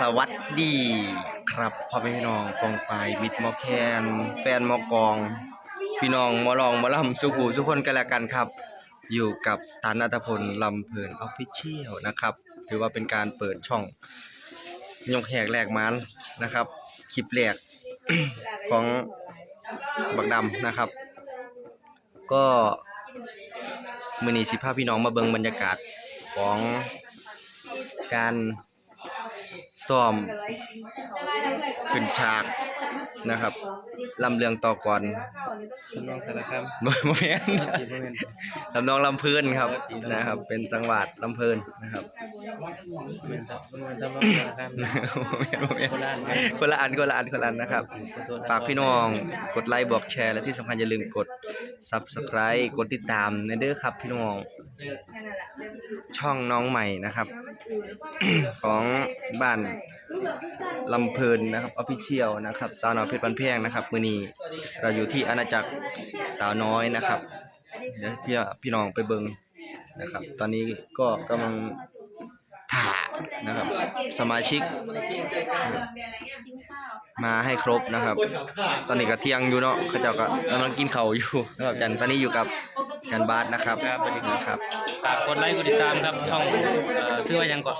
สวัสดีครับพ่อแม่พี่น้องกองปลายมิดมอแคน แฟนมอกอง พี่น้องมอลองมอลำสุขูทุกคนกันแล้วกันครับ อยู่กับตันอัตพลลำเพลินออฟฟิเชียลนะครับ ถือว่าเป็นการเปิดช่องยกแหกแหลกมันนะครับคลิปแรกของบักดำนะครับ ก็มือนีสิพาพี่น้องมาเบิ่งบรรยากาศของการ ซ้อมขึ้นฉากนะครับลำเลืองต่อก่อนทำนองสารคามโดยโมเมนจีบโมเมนต์ลำนองลำเพลินครับนะครับ เป็นจังหวัดลำเพลินนะครับโมเมนต์ครับโมเมนต์ทำนองสารคามโมเมนโมเมนโคราชครับคนละอันคนละอันคนละอันนะครับฝากพี่น้องกดไลค์บอกแชร์และที่สำคัญอย่าลืมกด Subscribe กดติดตามในเด้อครับพี่น้อง ช่องน้องใหม่นะครับ ของบ้านลำเพลินนะครับออฟฟิเชียลนะครับสาวน้อยเพชรบันแพงนะครับมือนี้เราอยู่ที่อาณาจักรสาวน้อยนะครับเดี๋ยวพี่พี่น้องไปเบิงนะครับ ตอนนี้ก็กำลังถ่านะครับ สมาชิก มาให้ครบนะครับ ตอนนี้ก็เที่ยงอยู่เนาะเขาเจ้าก็กำลังกินข้าวอยู่นะครับจันตอนนี้อยู่กับ จันบาสนะครับครับสวัสดีครับฝากกดไลค์กดติดตามครับช่องเอ่อชื่อว่ายังก่อน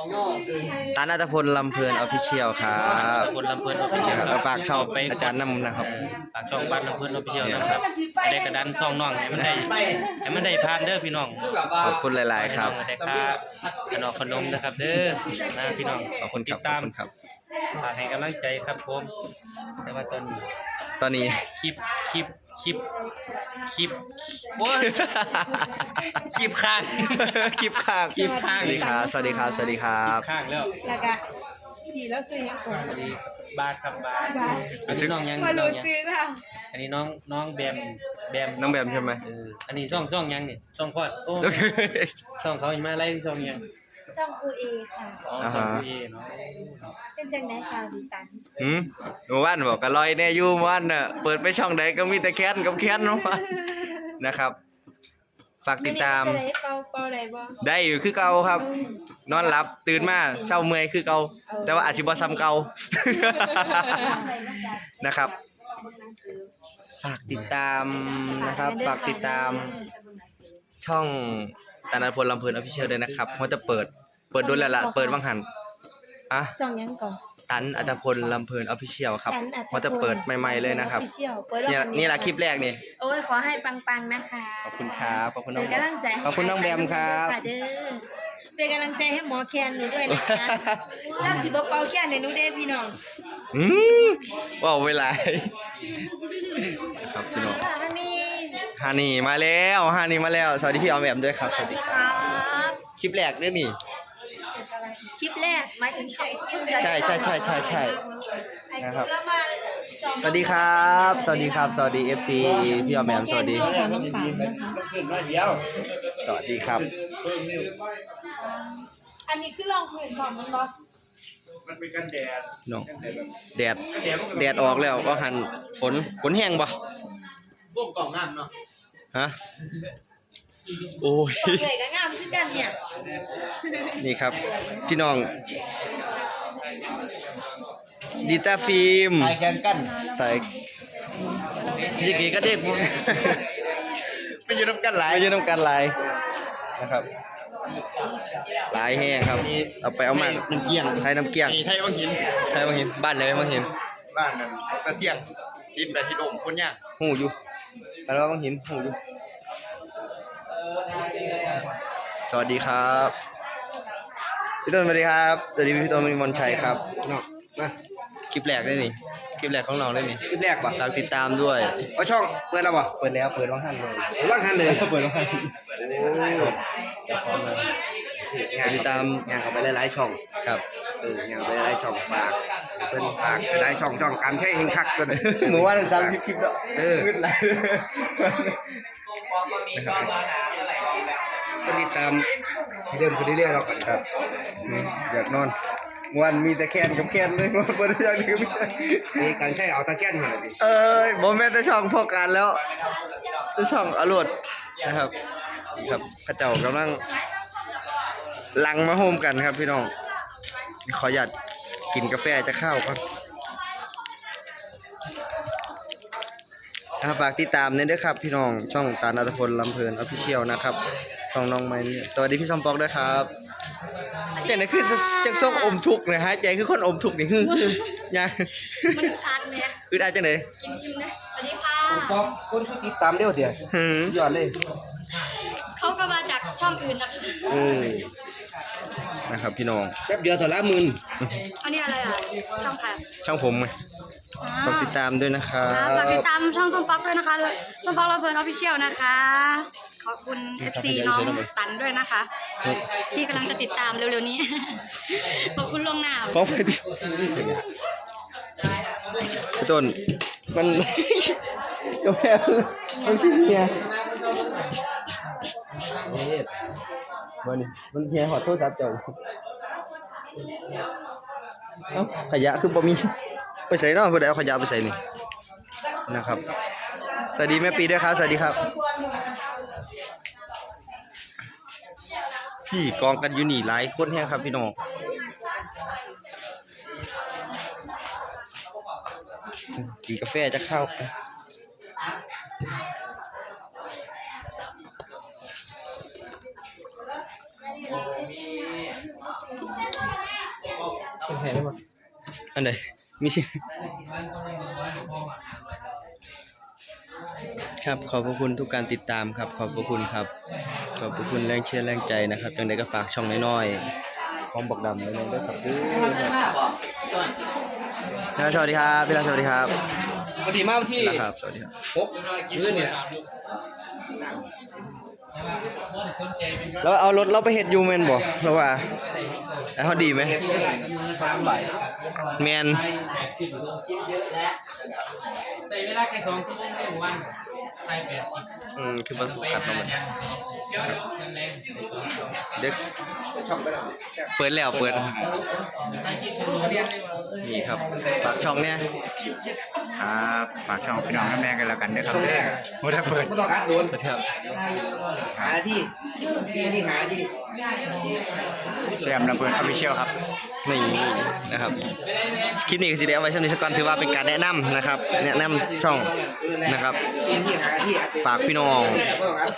ตานัทพลลำเพลินออฟฟิเชียลครับคนลำเพลินออฟฟิเชียลแล้วฝากช่องอาจารย์น้ำนะครับ ฝากช่องบ้านลำเพลินออฟฟิเชียลนะครับได้กระดันช่องน้องให้มันได้ให้มันได้พานเด้อพี่น้องขอบคุณหลาย ๆ ครับได้ค่าขนมขนมนะครับ เด้อนะพี่น้องขอบคุณคติรับดขอตาบมคุณครับ ฝากให้กำลังใจครับผมแต่ว่าตอนนี้ตอนนี้คลิปคลิป คลิปคลิปโอ้ยคลิปข้าง คลิปข้างคลิปข้าง สวัสดีครับ สวัสดีครับ สวัสดีครับข้างแล้วแล้วก็ดีแล้วซื้อยังก่อนสวัสดีบาสครับบาสบาสอันนี้น้องยังมาน้อรู้งยังซื้อแล้วอันนี้น้องน้องแบมแบมน้องแบมใช่ไหมเอออันนี้ช่องช่องยังนี่ช่องคอดโอ้ช่องเขาอีมาไล่ช่องยังช่องครูเอค่ะ อ๋ออ่าช่องฮะ พีเอเนาะเป็นจังไดค่ะดิตัน หืมเมื่อวานบอกกันลอยแน่อยู่เมื่อวานน่ะเปิดไปช่องใดก็มีแต่แค้นกับแค้นเนาะนะครับ ฝากติดตามมื้อนี้เป็นไดเป่าเป่าได้บ่ได้อยู่คือเก่าครับ นอนหลับตื่นมาเศร้าเมื่อยคือเก่าแต่ว่าอาจสิบ่ซ้ำเก่า นะครับ ฝากติดตามนะครับ ฝากติดตามช่องตานาพลลำเพลินออฟฟิเชียลด้วยนะครับเขาจะเปิด เปิดด้วยแล้วล่ะเปิดบางหันอะ ช่องยังก่อน ตันอัตพลลำเพลินออฟฟิเชียลครับอันอัตพลเขาจะเปิดใหม่ๆเลยนะครับ Official เปิดเนี่ยรอบนี่แหละคลิปแรกนี่ โอ้ยขอให้ปังๆนะคะขอบคุณครับขอบคุณน้เป็องนกำลังใจให้ขอบคุณน้องแบมครับะเด้อเป็นกำลังใจให้หมอแคนหนูด้วยนะคะแล้วสิบ่เป่าแคนให้หนูเด้อพี่น้องอืมว้าวเวลาครับพี่น้องอันนี้ฮานี่มาแล้วฮานี่มาแล้ว สวัสดีพี่ออมแอมด้วยครับสวัสดีครับคลิปแรกด้วยนี่ คลิปแรกหมายถึงช่องใช่ใช่ใช่ใช่ใช่นะครับแล้วมาสองสวัสดีครับ สวัสดีครับ สวัสดี FC พี่ออมแอมสวัสดีของน้องปานนะคะสวัสดีครับ อันนี้คือรองพื้นของมันบ่มันเป็นกันแดดน้องแดด แดดออกแล้วก็หันฝน ฝนแห้งปะพวกกล่องงามเนาะ ฮะ โอ้ยตกเลยก็งามคือกันเนี่ย นี่ครับ พี่น้องดิต้าฟิล์มไปแข่งกันใส่ยี่กี่ก็เด็กบุญไปยืนน้ำกันหลายไม่ใช่น้ำกันหลายนะครับหลายแห้งครับ เอาไปเอามาน้ำเกี้ยงไทยน้ำเกี้ยงนี่ไทยวังหินไทยบางหินบ้านเลยบางหินบ้านนั้นกระเสียงทิมแบบที่ดมคนยากหูอยู่แล้วบางหินหูอยู่ สวัสดีครับพี่ต้นสวัสดีครับสวัสดีพี่ต้นมีมนชัยครับเนาะนะคลิปแรกได้นี่คลิปแรกของเราได้นี่คลิปแรกป่ะฝากติดตามด้วยเอาช่องเปิดแล้วป่ะเปิดแล้วเปิดว่างหันเลยว่างหันเลยเปิดว่างหันงานติดตามงานเขาไปหลายๆช่องครับเอองานไปหลายๆช่องฝากเพิ่นฝากหลายช่องช่องการใช้เองคักตัวนี้หมูว่าซ้ำคลิปคลิปแล้วเออขึ้นไหลาย ก็ติดตามให้เดินไปเรื่อยๆเรากันครับอืมอยากนอนเมื่อวันมีแต่แคนกับแคนเลยว่าเปิดอย่างนี้ไม่ใช่มีการใช้เอาตะแกรงมาเลยดิเอ้ยบอมแม่นแต่ช่องพอการแล้วแต่ช่องอรวดนะครับ ครับเข้าเจ้ากำลังลังมาโฮมกันครับพี่น้อง ขออนุญาตกินกาแฟจะเข้าวก่อนอ่าฝากติดตามเนี่ยด้วยครับ พี่น้องช่องตาลนัทพลลำเพลินออฟฟิเชียลนะครับ ช่องน้องไม้เนี่ยสวัสดีพี่ชมปอกด้วยครับเจนนี่คือจังซกอมทุกข์นะฮะใจคือคนอมทุกข์นี่คือยังมันอัดเนี่ยคือได้จังเลยกินอิ่มนะสวัสดีค่ะบอกคนที่ติดตามเดียวเดียวหืมยอดเลย เขาก็มาจากช่องอื่นนะคะเออนะครับพี่น้องแป๊บเดียวต่อละหมื่นอันนี้อะไรอะช่องแพช่องผมไงฝากติดตามด้วยนะครับฝากติดตามช่องต้นป๊อกด้วยนะคะต้นป๊อกเราเบิร์นออฟฟิเชียลนะคะ ขอบคุณ FC น้องตันด้วยนะคะ ที่กำลังจะติดตามเร็วๆนี้ ขอบคุณล่วงหน้าพร้อมไปดิพี่ต้นมันกาแฟมันคือเฮียมันมันเฮียขอโทษครับเจ้าเอ้าขยะคือบ่มีไปใส่เนาะเพื่อเอาขยะไปใส่นี่นะครับ สวัสดีแม่ปีด้วยครับ สวัสดีครับ พี่กองกันอยู่นี่หลายคนแฮงครับพี่น้องกินกาแฟจะเข้าอันไหนมีสิครับขอบพระคุณทุกการติดตามครับ ขอบพระคุณครับ ขอบพระคุณแรงเชียร์แรงใจนะครับจังใดก็ฝากช่องน้อยๆพร้อมบอกดำไว้เลยด้วยครับเด้อครับสวัสดีครับพี่ลาสวัสดีครับพอดีมากที่ครับสวัสดีครับหกพื้นเนี่ยแล้วเอารถเราไปเฮ็ดอยูแมนบ่เราว่าไอ้เขาดีไหมสามใบแมนใส่เวลาแค่สองชั่วโมงได้วัน ใส่แปดสิบอืมคือมันถูกขัดมาหมดเดี๋ยวแรงเด็กช่องไปแล้วเปิดแล้วเปิดใส่คิดถึงเรียนเลยว่านี่ครับฝากช่องเนี่ย ครับฝากช่องพี่น้องน้ำแดงกันแล้วกันด้วยครับเด้อโมได้เปิดไม่ต้องอัดโดนสวัสดีครับหาหน้าที่ที่ที่หาที่แซมลำเพลินออฟฟิเชียลครับนี่นะครับคลิปนี้ก็สิได้เอาไว้ช่วงนี้สักก่อนถือว่าเป็นการแนะนำนะครับ แนะนำช่องนะครับ ที่ที่หาที่อัดฝากพี่น้องไม่ต้องอัด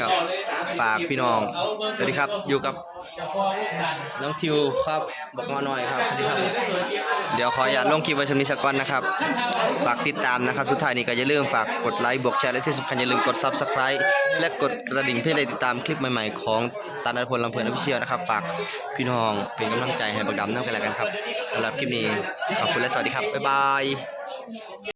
กับ ฝากพี่น้องสวัสดีครับอยู่กับน้องทิวครับบอกมาหน่อยครับสวัสดีครับ เดี๋ยวขออนุญาตลงคลิปไว้ชมนี้สักก่อนนะครับ ฝากติดตามนะครับสุดท้ายนี้ก็อย่าลืมฝากกดไลค์บวกแชร์และที่สำคัญอย่าลืมกด Subscribe และกดกระดิ่งเพื่อได้ติดตามคลิปใหม่ๆของตาลนพลลำเพลินอภิเชียนะครับ ฝากพี่น้องเป็นกำลังใจให้บักดำน้ำกันแล้วกันครับสำหรับคลิปนี้ขอบคุณและสวัสดีครับบ๊ายบาย